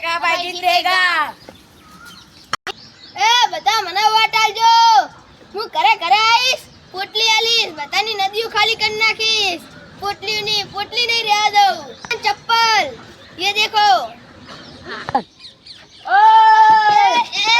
જીતેગા ભાઈ જીતેગા એ બધા મને વાટાલજો હું ઘરે ઘરે આવીશ પોટલી આલીશ બધાની નદીઓ ખાલી કરી નાખીશ. પોટલીઓ ની પોટલી નહીં રહ્યા દઉં. ચપ્પલ. ये देखो ओ ए,